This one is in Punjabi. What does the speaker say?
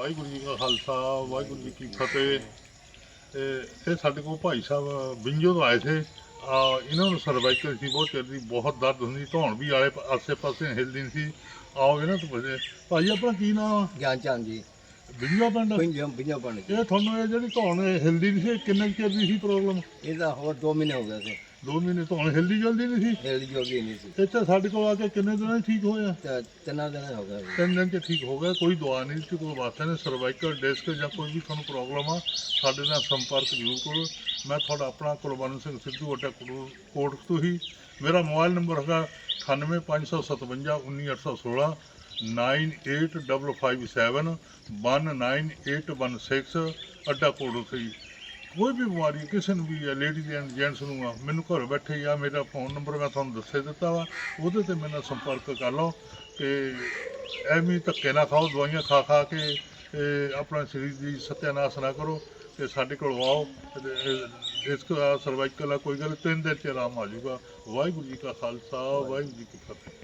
ਵਾਹਿਗੁਰੂ ਜੀ ਕਾ ਖਾਲਸਾ ਵਾਹਿਗੁਰੂ ਜੀ ਕੀ ਫਤਿਹ। ਤੇ ਇਹ ਸਾਡੇ ਕੋਲ ਭਾਈ ਸਾਹਿਬ ਬਿੰਜੋ ਤੋਂ ਆਏ ਥੇ। ਆ ਇਹਨਾਂ ਨੂੰ ਸਰਵਾਈਕਲ ਸੀ ਬਹੁਤ ਚਿਰ ਦੀ ਬਹੁਤ ਦਰਦ ਹੁੰਦੀ ਧੌਣ ਵੀ ਆਲੇ ਆਸੇ ਪਾਸੇ ਹਿਲਦੀ ਨਹੀਂ ਸੀ। ਆਓ ਇਹਨਾਂ ਤੋਂ ਪੁੱਛਦੇ ਭਾਈ ਆਪਣਾ ਕੀ ਨਾਮ ਗਿਆਨ ਚੰਦ ਜੀ। ਬਿੰਜੋ ਪਿੰਡ? ਪੰਜਾਂ ਬਣ ਗਏ ਇਹ ਤੁਹਾਨੂੰ ਇਹ ਜਿਹੜੀ ਧੌਣ ਹਿਲਦੀ ਨਹੀਂ ਸੀ ਕਿੰਨੇ ਕੁ ਚਿਰ ਦੀ ਸੀ ਪ੍ਰੋਬਲਮ ਇਹਦਾ ਹੋਰ 2 ਮਹੀਨੇ ਹੋ ਗਏ ਸੀ। 2 ਮਹੀਨੇ ਧੌਣ ਹਿਲਦੀ ਜਲਦੀ ਨਹੀਂ ਸੀ? ਹਿਲਦੀ ਜੋਗੀ ਨਹੀਂ ਸੀ। ਇੱਥੇ ਸਾਡੇ ਕੋਲ ਆ ਕੇ ਕਿੰਨੇ ਦਿਨਾਂ 'ਚ ਠੀਕ ਹੋਇਆ? ਤੇ ਤਿੰਨਾਂ ਦਿਨ ਹੋ ਗਏ ਤਿੰਨ ਦਿਨ ਚ ਠੀਕ ਹੋ ਗਿਆ ਕੋਈ ਦਵਾ ਨਹੀਂ ਸੀ ਕੋਈ ਵਾਸਤੇ ਨਹੀਂ ਸਰਵਾਈਕਲ ਡਿਸਕ ਜਾਂ ਕੋਈ ਵੀ ਤੁਹਾਨੂੰ ਪ੍ਰੋਬਲਮ ਆ ਸਾਡੇ ਨਾਲ ਸੰਪਰਕ ਜ਼ਰੂਰ ਕਰੋ। ਮੈਂ ਤੁਹਾਡਾ ਆਪਣਾ ਕੁਲਵੰਤ ਸਿੰਘ ਸਿੱਧੂ ਅੱਡਾ ਕੋਟ- ਤੋਂ ਹੀ ਮੇਰਾ ਮੋਬਾਈਲ ਨੰਬਰ ਹੈਗਾ 98557 19816 98557 19816 ਅੱਡਾ ਕੋਟ ਤੋਂ ਹੀ। ਕੋਈ ਵੀ ਬਿਮਾਰੀ ਕਿਸੇ ਨੂੰ ਵੀ ਹੈ ਲੇਡੀਜ਼ ਐਂਡ ਜੈਂਟਸ ਨੂੰ ਆ, ਮੈਨੂੰ ਘਰ ਬੈਠੇ ਹੀ ਆ, ਮੇਰਾ ਫੋਨ ਨੰਬਰ ਮੈਂ ਤੁਹਾਨੂੰ ਦੱਸੇ ਦਿੱਤਾ ਵਾ, ਉਹਦੇ ਤੇ ਮੇਰੇ ਨਾਲ ਸੰਪਰਕ ਕਰ ਲਓ ਤੇ ਐਵੇਂ ਧੱਕੇ ਨਾ ਖਾਓ, ਦਵਾਈਆਂ ਖਾ ਖਾ ਕੇ ਇਹ ਆਪਣਾ ਸਰੀਰ ਦੀ ਸਤਿਆਨਾਸ਼ ਨਾ ਕਰੋ ਤੇ ਸਾਡੇ ਕੋਲ ਆਓ ਤੇ ਇਸ ਕੋ ਸਰਵਾਈਕਲ ਆ ਕੋਈ ਗੱਲ ਤਿੰਨ ਦਿਨ ਚ ਆਰਾਮ ਆ ਜਾਊਗਾ। ਵਾਹਿਗੁਰੂ ਜੀ ਕਾ ਖਾਲਸਾ, ਵਾਹਿਗੁਰੂ ਜੀ ਕੀ ਫਤਿਹ।